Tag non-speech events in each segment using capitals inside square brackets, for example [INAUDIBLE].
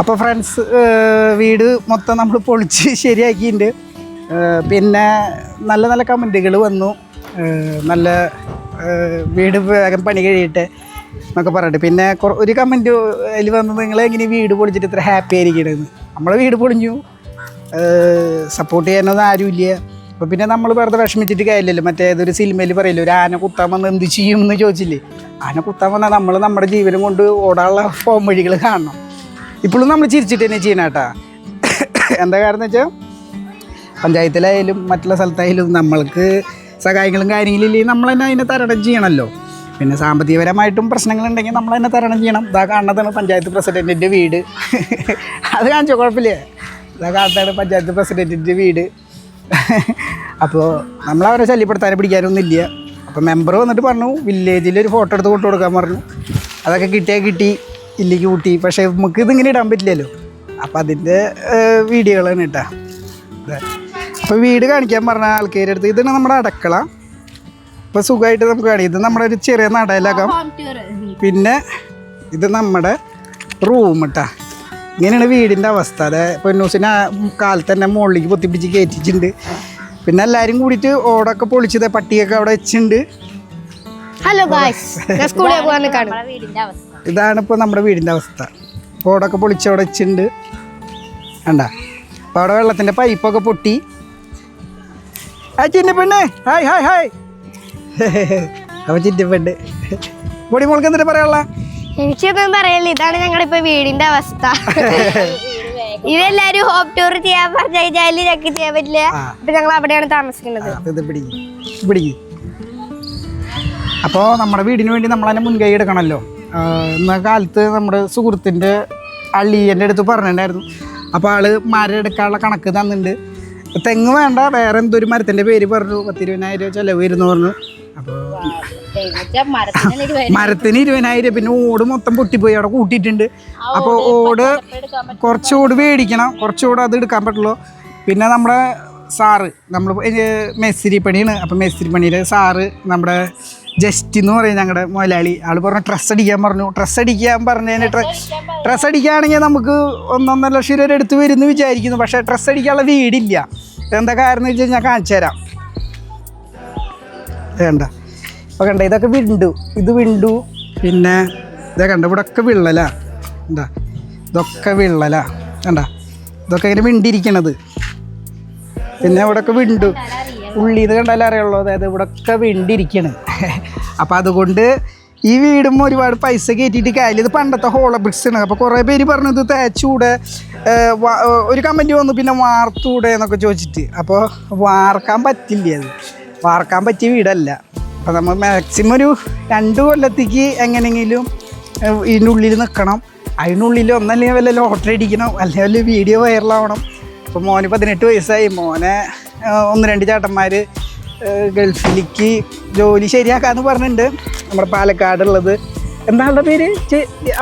അപ്പോൾ ഫ്രണ്ട്സ് വീട് മൊത്തം നമ്മൾ പൊളിച്ച് [LAUGHS] ശരിയാക്കിയിട്ടുണ്ട്. പിന്നെ നല്ല നല്ല കമന്റുകൾ വന്നു. നല്ല വീട് വേഗം പണി കഴിയട്ടെ എന്നൊക്കെ പറഞ്ഞിട്ട്. പിന്നെ ഒരു കമന്റ് അതിൽ വന്നത് നിങ്ങൾ എങ്ങനെ വീട് പൊളിച്ചിട്ട് ഇത്ര ഹാപ്പി ആയിരിക്കണമെന്ന് നമ്മൾ വീട് പൊളിഞ്ഞു. സപ്പോർട്ട് ചെയ്യാനൊന്നും ആരുമില്ല. അപ്പോൾ പിന്നെ നമ്മൾ വെറുതെ വിഷമിച്ചിട്ട് കാര്യമില്ലല്ലോ. മറ്റേ ഏതൊരു സിനിമയിൽ പറയില്ല ഒരു ആന കുത്താൻ വന്ന് എന്ത് ചെയ്യും? എന്ന് ചോദിച്ചില്ലേ. ആന കുത്താൻ വന്നാൽ നമ്മൾ നമ്മുടെ ജീവനം കൊണ്ട് ഓടാനുള്ള ഫോം വഴികൾ കാണണം. ഇപ്പോഴും നമ്മൾ ചിരിച്ചിട്ട് തന്നെ ചെയ്യണം കേട്ടോ. എന്താ കാരണം എന്ന് വെച്ചാൽ പഞ്ചായത്തിലായാലും മറ്റുള്ള സ്ഥലത്തായാലും നമ്മൾക്ക് സഹായങ്ങളും കാര്യങ്ങളും ഇല്ലെങ്കിൽ നമ്മൾ തന്നെ അതിനെ തരണം ചെയ്യണമല്ലോ പിന്നെ സാമ്പത്തികപരമായിട്ടും പ്രശ്നങ്ങളുണ്ടെങ്കിൽ നമ്മൾ തന്നെ തരണം ചെയ്യണം. ഇതാ കാണുന്നതാണ് പഞ്ചായത്ത് പ്രസിഡന്റിന്റെ വീട്. അത് കാണിച്ചോ കുഴപ്പമില്ലേ. ഇതാ കാണുന്നതാണ് പഞ്ചായത്ത് പ്രസിഡന്റിന്റെ വീട്. അപ്പോൾ നമ്മളവരെ ശല്യപ്പെടുത്താനും പിടിക്കാനൊന്നും ഇല്ല. അപ്പോൾ മെമ്പർ വന്നിട്ട് പറഞ്ഞു വില്ലേജിൽ ഒരു ഫോട്ടോ എടുത്ത് കൊണ്ടു കൊടുക്കാൻ പറഞ്ഞു. അതൊക്കെ കിട്ടിയാൽ കിട്ടി. ഇല്ലെങ്കിൽ കൂട്ടി പക്ഷേ നമുക്ക് ഇതിങ്ങനെ ഇടാൻ പറ്റില്ലല്ലോ. അപ്പം അതിന്റെ വീഡിയോകളാണ് കേട്ടോ. അപ്പോൾ വീട് കാണിക്കാൻ പറഞ്ഞ ആൾക്കാരുടെ അടുത്ത് ഇതാണ് നമ്മുടെ അടക്കള. ഇപ്പോൾ സുഖമായിട്ട് നമുക്ക് കാണിക്കാം ഇത് നമ്മുടെ ഒരു ചെറിയ നടയിലാക്കാം പിന്നെ ഇത് നമ്മുടെ റൂം കേട്ടാ. ഇങ്ങനെയാണ് വീടിന്റെ അവസ്ഥ. അതെ പൊന്നൂസിനെ ആ കാലത്ത് തന്നെ മുകളിലേക്ക് പൊത്തിപ്പിടിച്ച് കയറ്റിച്ചിട്ടുണ്ട് പിന്നെ എല്ലാവരും കൂടിയിട്ട് ഓടൊക്കെ പൊളിച്ചത് പട്ടിയൊക്കെ അവിടെ വെച്ചിട്ടുണ്ട്. ഹലോ ഗായ്സ് ഞാൻ സ്കൂളിൽ പോകാൻ കാണും. വീടിന്റെ അവസ്ഥ. ഇതാണ് ഇപ്പോൾ നമ്മുടെ വീടിന്റെ അവസ്ഥ. ഓടൊക്കെ പൊളിച്ച് അവിടെ വെച്ചിട്ടുണ്ട്. കണ്ട? അപ്പോൾ അവിടെ വെള്ളത്തിന്റെ പൈപ്പൊക്കെ പൊട്ടി. ആ ചിന്ന പെണ്ണ്. Hi hi hi. [LAUGHS] അപ്പോൾ ചിന്നി പെണ്ണ്. പൊടി മോൾക്ക് എന്നിട്ട് പറയാനുള്ള? എനിക്കൊന്നും പറയല്ല ഇതാണ് ഞങ്ങളുടെ ഇപ്പൊ വീടിന്റെ അവസ്ഥ. [LAUGHS] ഇതെല്ലാരും ഹോം ടൂർ ചെയ്യാൻ പറഞ്ഞു ഞങ്ങൾക്ക് ചെയ്യാൻ പറ്റില്ല. അപ്പൊ ഞങ്ങൾ അവിടെയാണ് താമസിക്കുന്നത്. അപ്പോൾ നമ്മുടെ വീടിന് വേണ്ടി നമ്മൾ തന്നെ മുൻകൈ എടുക്കണമല്ലോ. ഇന്ന കാലത്ത് നമ്മുടെ സുഹൃത്തിന്റെ അളിയന്റെ അടുത്ത് പറഞ്ഞിട്ടുണ്ടായിരുന്നു. അപ്പോൾ ആൾ മരം എടുക്കാനുള്ള കണക്ക് തന്നിട്ടുണ്ട്. തെങ്ങ് വേണ്ട വേറെ എന്തൊരു മരത്തിന്റെ പേര് പറഞ്ഞു. പത്തിരുപതിനായിരം രൂപ ചിലവ് വരുന്നു പറഞ്ഞു. അപ്പോൾ മരത്തിന് ഇരുപതിനായിരം പിന്നെ ഓട് മൊത്തം പൊട്ടിപ്പോയി അവിടെ കൂട്ടിയിട്ടുണ്ട്. അപ്പോൾ ഓട് കുറച്ച് ഓട് മേടിക്കണം. കുറച്ച് ഓട് അത് എടുക്കാൻ പറ്റുള്ളൂ. പിന്നെ നമ്മുടെ സാറ് നമ്മൾ മേസ്തിരി പണിയാണ് അപ്പം മേസ്തിരി പണിയിൽ സാറ് നമ്മുടെ ജസ്റ്റ് എന്ന് പറയും ഞങ്ങളുടെ മുതലാളി ആൾ പറഞ്ഞു ഡ്രസ്സ് അടിക്കാൻ പറഞ്ഞു. ഡ്രസ്സ് അടിക്കാൻ പറഞ്ഞതിന് ഡ്രസ്സ് അടിക്കുകയാണെങ്കിൽ നമുക്ക് ഒന്നൊന്നര ലക്ഷം രൂപ എടുത്ത് വരുമെന്ന് വിചാരിക്കുന്നു. പക്ഷേ ഡ്രസ്സ് അടിക്കാനുള്ള വീടില്ല. എന്താ കാരണം വെച്ച് കഴിഞ്ഞാൽ കാണിച്ചു തരാം. വേണ്ട. ഇപ്പോൾ കണ്ട ഇതൊക്കെ വിണ്ടു. ഇത് വിണ്ടു. പിന്നെ ഇതാ കണ്ട ഇവിടെ ഒക്കെ വിള്ളല. എന്താ ഇതൊക്കെ വിള്ളലാ. കണ്ട ഇതൊക്കെ ഇങ്ങനെ വിണ്ടിരിക്കണത്. പിന്നെ അവിടെ ഒക്കെ വിണ്ടു. ഉള്ളി ഇത് കണ്ടാലേ അറിയുള്ളൂ. അതായത് ഇവിടെ ഒക്കെ വിണ്ടിരിക്കണ് അപ്പോൾ അതുകൊണ്ട് ഈ വീടും ഒരുപാട് പൈസ കയറ്റിയിട്ട് കാര്യം ഇത് പണ്ടത്തെ ഹോളോ ആണ്. അപ്പോൾ കുറേ പേര് പറഞ്ഞു ഇത് തേച്ചൂടെ? ഒരു കമന്റ് വന്നു പിന്നെ വാർത്തൂടെ? എന്നൊക്കെ ചോദിച്ചിട്ട്. അപ്പോൾ വാർക്കാൻ പറ്റില്ല അത്. വാർക്കാൻ പറ്റിയ വീടല്ല. അപ്പോൾ നമ്മൾ മാക്സിമം ഒരു രണ്ട് കൊല്ലത്തേക്ക് എങ്ങനെയെങ്കിലും ഇതിന്റെ ഉള്ളിൽ നിൽക്കണം. അതിനുള്ളിൽ ഒന്നല്ലെങ്കിൽ വല്ല ലോട്ടറി അടിക്കണം. അല്ലെങ്കിൽ വല്ല വീഡിയോ വൈറലാവണം അപ്പോൾ മോന് പതിനെട്ട് വയസ്സായി. മോനെ ഒന്ന് രണ്ട് ചേട്ടന്മാർ ഗൾഫിലേക്ക് ജോലി ശരിയാക്കാന്ന് പറഞ്ഞിട്ടുണ്ട്. നമ്മുടെ പാലക്കാടുള്ളത്. എന്താ ആളുടെ പേര്?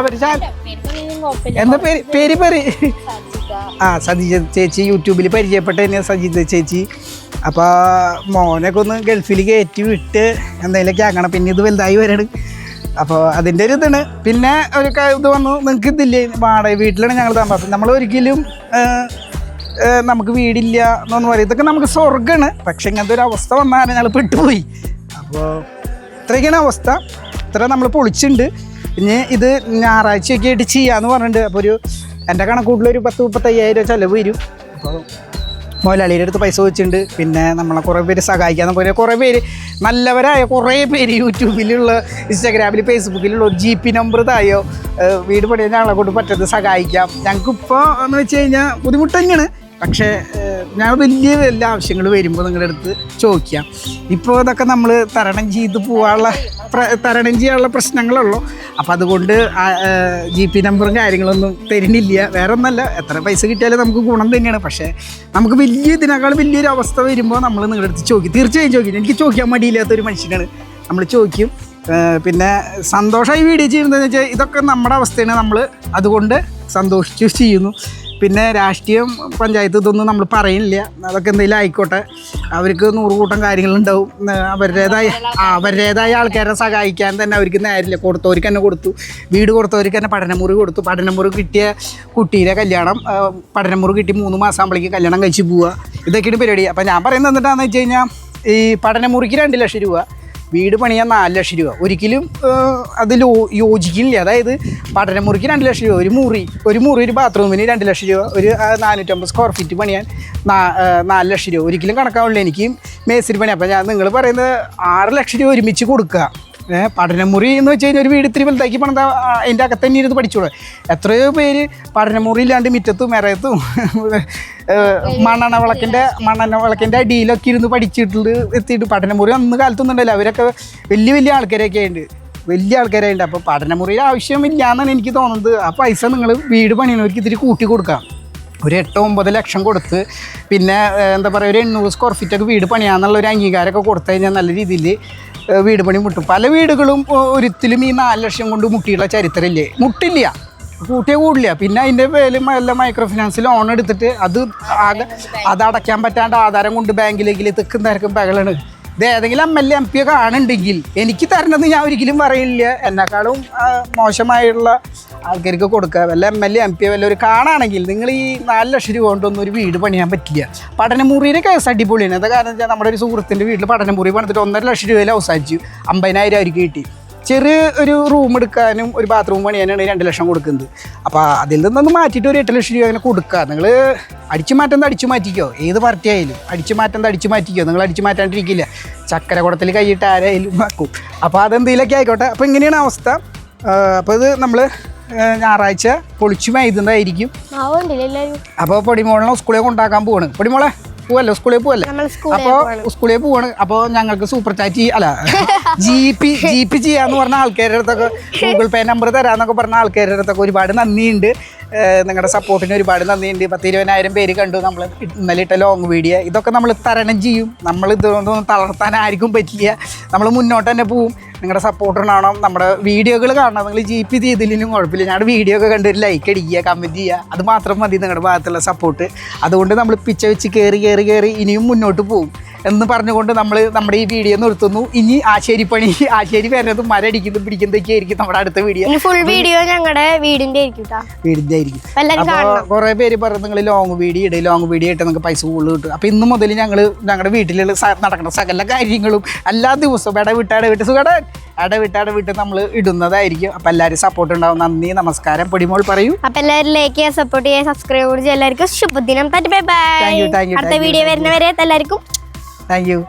അവർ എന്താ പേര്? പേര് പേര് ആ സജിത ചേച്ചി യൂട്യൂബിൽ പരിചയപ്പെട്ട തന്നെയാണ് സജിത ചേച്ചി. അപ്പോൾ മോനൊക്കെ ഒന്ന് ഗൾഫിൽ കയറ്റി വിട്ട് എന്തെങ്കിലുമൊക്കെ ആക്കണം. പിന്നെ ഇത് വലുതായി വരണം. അപ്പോൾ അതിന്റെ ഒരു ഇതാണ്. പിന്നെ ഒരു ഇത് വന്നു. നിങ്ങൾക്ക് ഇതില്ലേ? വാടക വീട്ടിലാണ് ഞങ്ങൾ താമസം നമ്മൾ ഒരിക്കലും നമുക്ക് വീടില്ല എന്നൊന്നും പറയും. ഇതൊക്കെ നമുക്ക് സ്വർഗമാണ് പക്ഷെ ഇങ്ങനത്തെ ഒരു അവസ്ഥ വന്നാൽ ഞങ്ങൾ പെട്ടുപോയി. അപ്പോൾ ഇത്രയൊക്കെയാണ് അവസ്ഥ. ഇത്ര നമ്മൾ പൊളിച്ചിട്ടുണ്ട്. പിന്നെ ഇത് ഞായറാഴ്ചയൊക്കെ ആയിട്ട് ചെയ്യാമെന്ന് പറഞ്ഞിട്ടുണ്ട്. അപ്പോൾ ഒരു എന്റെ കണക്കൂട്ടിലൊരു പത്ത് മുപ്പത്തയ്യായിരം ചിലവ് വരും. അപ്പോൾ മുതലാളിയുടെ അടുത്ത് പൈസ വെച്ചിട്ടുണ്ട് പിന്നെ നമ്മളെ കുറേ പേര് സഹായിക്കാന്ന് പറയുക കുറേ പേര് നല്ലവരായ കുറേ പേര് യൂട്യൂബിലുള്ള ഇൻസ്റ്റാഗ്രാമിൽ ഫേസ്ബുക്കിലുള്ള ഒരു ജി പി നമ്പർ തായോ വീട് പണിയാൻ ഞങ്ങളെ കൊണ്ട് പറ്റുന്നത് സഹായിക്കാം. ഞങ്ങൾക്കിപ്പോൾ എന്ന് വെച്ച് കഴിഞ്ഞാൽ ബുദ്ധിമുട്ട് തന്നെയാണ്. പക്ഷേ ഞാൻ വലിയ എല്ലാ ആവശ്യങ്ങൾ വരുമ്പോൾ നിങ്ങളുടെ അടുത്ത് ചോദിക്കാം. ഇപ്പോൾ ഇതൊക്കെ നമ്മൾ തരണം ചെയ്ത് പോകാനുള്ള തരണം ചെയ്യാനുള്ള പ്രശ്നങ്ങളുള്ളൂ. അപ്പോൾ അതുകൊണ്ട് ജി പി നമ്പറും കാര്യങ്ങളൊന്നും തരുന്നില്ല. വേറെ ഒന്നല്ല എത്ര പൈസ കിട്ടിയാലും നമുക്ക് ഗുണം തന്നെയാണ്. പക്ഷേ നമുക്ക് വലിയ ഇതിനേക്കാൾ വലിയൊരു അവസ്ഥ വരുമ്പോൾ നമ്മൾ നിങ്ങളുടെ അടുത്ത് ചോദിക്കും. തീർച്ചയായും ചോദിക്കും. എനിക്ക് ചോദിക്കാൻ മടിയില്ലാത്ത ഒരു മനുഷ്യനാണ്. നമ്മൾ ചോദിക്കും. പിന്നെ സന്തോഷമായി വീഡിയോ ചെയ്യുന്നതെന്ന് വെച്ചാൽ ഇതൊക്കെ നമ്മുടെ അവസ്ഥയാണ്. നമ്മൾ അതുകൊണ്ട് സന്തോഷിച്ചു ചെയ്യുന്നു. പിന്നെ രാഷ്ട്രീയം പഞ്ചായത്ത് ഇതൊന്നും നമ്മൾ പറയില്ല അതൊക്കെ എന്തെങ്കിലും ആയിക്കോട്ടെ. അവർക്ക് നൂറുകൂട്ടം കാര്യങ്ങളുണ്ടാവും. അവരുടേതായ അവരുടേതായ ആൾക്കാരെ സഹായിക്കാൻ തന്നെ അവർക്ക് നേരില്ല. കൊടുത്തവർക്ക് തന്നെ കൊടുത്തു. വീട് കൊടുത്തവർക്ക് തന്നെ പഠനമുറി കൊടുത്തു. പഠനമുറി കിട്ടിയ കുട്ടിയുടെ കല്യാണം പഠനമുറി കിട്ടി മൂന്ന് മാസം ആകുമ്പോഴേക്ക് കല്യാണം കഴിച്ച് പോവുക ഇതൊക്കെയാണ് പരിപാടി. അപ്പോൾ ഞാൻ പറയുന്നത് എന്താണെന്ന് വെച്ച് കഴിഞ്ഞാൽ ഈ പഠനമുറിക്ക് രണ്ട് ലക്ഷം രൂപ. വീട് പണിയാൻ നാല് ലക്ഷം രൂപ. ഒരിക്കലും അതിൽ യോജിക്കില്ല. അതായത് പഠനമുറിക്ക് രണ്ട് ലക്ഷം രൂപ ഒരു മുറി ഒരു മുറി ഒരു ബാത്റൂമിന് രണ്ട് ലക്ഷം രൂപ ഒരു നാനൂറ്റമ്പത് സ്ക്വയർ ഫീറ്റ് പണിയാൻ നാല് ലക്ഷം രൂപ. ഒരിക്കലും കണക്കാവില്ല എനിക്ക് മേസ്തിരി പണി അപ്പം ഞാൻ നിങ്ങൾ പറയുന്നത് ആറ് ലക്ഷം രൂപ ഒരുമിച്ച് കൊടുക്കുക. പഠനമുറി എന്ന് വെച്ച് കഴിഞ്ഞാൽ ഒരു വീട് ഇത്തിരി വലുതാക്കി പണിത അതിന്റെ അകത്ത് തന്നെ ഇരുന്ന് പഠിച്ചോളൂ എത്രയോ പേര് പഠനമുറി ഇല്ലാണ്ട് മിറ്റത്തും മെറയത്തും ഏഹ് മണ്ണെണ്ണ വിളക്കിന്റെ മണ്ണെണ്ണ വിളക്കിന്റെ അടിയിലൊക്കെ ഇരുന്ന് പഠിച്ചിട്ട് എത്തിയിട്ട് പഠനമുറി അന്ന് കാലത്തൊന്നും ഉണ്ടല്ലോ അവരൊക്കെ വലിയ വലിയ ആൾക്കാരൊക്കെ ഉണ്ട് വലിയ ആൾക്കാരുണ്ട് അപ്പോൾ പഠനമുറിയുടെ ആവശ്യമില്ല എന്നാണ് എനിക്ക് തോന്നുന്നത്. ആ പൈസ നിങ്ങൾ വീട് പണിയണവർക്ക് ഇത്തിരി കൂട്ടി കൊടുക്കാം. ഒരു എട്ട് ഒമ്പത് ലക്ഷം കൊടുത്ത് പിന്നെ എന്താ പറയുക ഒരു എണ്ണൂറ് സ്ക്വയർ ഫീറ്റൊക്കെ വീട് പണിയാന്നുള്ള ഒരു അംഗീകാരമൊക്കെ കൊടുത്തു കഴിഞ്ഞാൽ നല്ല രീതിയിൽ വീട് പണി മുട്ടും. പല വീടുകളും ഒരിത്തിലും ഈ നാല് ലക്ഷം കൊണ്ട് മുട്ടിയുള്ള ചരിത്രമില്ലേ? മുട്ടില്ല. കൂട്ടിയ കൂടില്ല. പിന്നെ അതിന്റെ പേരിൽ എല്ലാം മൈക്രോ ഫിനാൻസ് ലോൺ എടുത്തിട്ട് അത് ആകെ അത് അടയ്ക്കാൻ പറ്റാണ്ട് ആധാരം കൊണ്ട് ബാങ്കിലേക്ക് തെക്കും തിരക്കും ബഹളാണ് ഇത് ഏതെങ്കിലും M L A M P ഒക്കെ എനിക്ക് തരണമെന്ന് ഞാൻ ഒരിക്കലും പറയില്ല. എന്നെക്കാളും മോശമായുള്ള ആൾക്കാർക്ക് കൊടുക്കുക. വല്ല M L A M P വല്ല ഒരു കാണാണെങ്കിൽ നിങ്ങൾ ഈ നാല് ലക്ഷം രൂപ കൊണ്ടൊന്നും ഒരു വീട് പണിയാൻ പറ്റില്ല. പഠനമുറിയുടെ കേസ് അടിപൊളിയാണ്. അത് കാരണം വെച്ചാൽ നമ്മുടെ ഒരു സുഹൃത്തിന്റെ വീട്ടിൽ പഠനമുറി പണിതിട്ട് ഒന്നര ലക്ഷം രൂപയിൽ അവസാനിച്ചു. അമ്പതിനായിരം അവർക്ക് കിട്ടി. ചെറിയ ഒരു റൂം എടുക്കാനും ഒരു ബാത്റൂം പണിയാനാണ് രണ്ട് ലക്ഷം കൊടുക്കുന്നത്. അപ്പോൾ അതിൽ നിന്നൊന്ന് മാറ്റിയിട്ട് ഒരു എട്ട് ലക്ഷം രൂപ അങ്ങനെ കൊടുക്കുക നിങ്ങൾ അടിച്ചു മാറ്റുന്നത് അടിച്ചു മാറ്റിക്കോ? ഏത് പാർട്ടി ആയാലും. അടിച്ചു മാറ്റുന്നത് അടിച്ചു മാറ്റിക്കോ? നിങ്ങൾ അടിച്ചു മാറ്റാണ്ടിരിക്കില്ല. ചക്കര കുടത്തിൽ കൈയിട്ട് ആരായാലും വെക്കും. അപ്പോൾ അതെന്തെങ്കിലുമൊക്കെ ആയിക്കോട്ടെ. അപ്പോൾ ഇങ്ങനെയാണ് അവസ്ഥ. അപ്പോൾ ഇത് നമ്മൾ ഞായറാഴ്ച പൊളിച്ചു എല്ലാവരും അപ്പോൾ പൊടിമോളിനെ സ്കൂളിൽ കൊണ്ടാക്കാൻ പോവാണ്. പൊടിമോളെ പോവല്ലോ? സ്കൂളിൽ പോവല്ലേ? അപ്പോൾ സ്കൂളിൽ പോവാണ്. അപ്പോൾ ഞങ്ങൾക്ക് സൂപ്പർ ചാറ്റ് അല്ല ജി പി ജി പി ചെയ്യാന്ന് പറഞ്ഞ ആൾക്കാരുടെ അടുത്തൊക്കെ ഗൂഗിൾ പേ നമ്പർ തരാന്നൊക്കെ പറഞ്ഞ ആൾക്കാരുടെ അടുത്തൊക്കെ ഒരുപാട് നന്ദിയുണ്ട്. നിങ്ങളുടെ സപ്പോർട്ടിന് ഒരുപാട് നന്ദിയുണ്ട്. പത്ത് ഇരുപതിനായിരം പേര് കണ്ടു നമ്മൾ ഇന്നലെ ഇട്ട ലോങ് വീഡിയോ ഇതൊക്കെ നമ്മൾ തരണം ചെയ്യും. നമ്മൾ ഇതൊന്നും തളർത്താൻ ആർക്കും പറ്റില്ല. നമ്മൾ മുന്നോട്ട് തന്നെ പോവും. നിങ്ങളുടെ സപ്പോർട്ട് നമ്മുടെ വീഡിയോകൾ കാണണം. നിങ്ങൾ ജി പി ചെയ്തില്ലെങ്കിലും കുഴപ്പമില്ല. ഞങ്ങളുടെ വീഡിയോ ഒക്കെ കണ്ടൊരു ലൈക്ക് അടിക്കുക കമന്റ് ചെയ്യുക. അത് മാത്രം മതി നിങ്ങളുടെ ഭാഗത്തുള്ള സപ്പോർട്ട് അതുകൊണ്ട് നമ്മൾ പിച്ച വെച്ച് കയറി കയറി കയറി ഇനിയും മുന്നോട്ട് പോകും എന്ന് പറഞ്ഞുകൊണ്ട് നമ്മൾ നമ്മുടെ ഈ വീഡിയോ നിർത്തുന്നു. ഇനി ആശേരി പണി ആശേരി വരുന്നതും മരടിക്കുന്നതും പിടിക്കുന്നതൊക്കെ ആയിരിക്കും നമ്മുടെ അടുത്ത വീഡിയോ ഫുൾ വീഡിയോ ഞങ്ങളുടെ വീടിന്റെ ആയിരിക്കും വീടിന്റെ ആയിരിക്കും. അപ്പൊ അപ്പോൾ കുറേ പേര് പറഞ്ഞു നിങ്ങൾ ലോങ് വീഡിയോ ഇടും ലോങ് വീഡിയോ ഇട്ട് നിങ്ങൾക്ക് പൈസ കൂടുതൽ കിട്ടും. അപ്പോൾ ഇന്ന് മുതൽ ഞങ്ങൾ ഞങ്ങളുടെ വീട്ടിലുള്ള നടക്കുന്ന സകല കാര്യങ്ങളും എല്ലാ ദിവസവും ഇടവിട്ട് ഇടവിട്ട് സുഖട ഇടവിട്ട് ഇടവിട്ട് നമ്മൾ ഇടുന്നതായിരിക്കും. അപ്പോൾ എല്ലാവരും സപ്പോർട്ട് ഉണ്ടാവും. നന്ദി നമസ്കാരം. പൊടിമോൾ പറയൂ. അപ്പൊ എല്ലാവരും ലൈക്ക് ചെയ്യാൻ സപ്പോർട്ട് ചെയ്യാൻ സബ്സ്ക്രൈബ് ചെയ്യാൻ എല്ലാവർക്കും ശുഭദിനം. അടുത്ത വീഡിയോ. വരുന്നവരെ എല്ലാവർക്കും താങ്ക് യു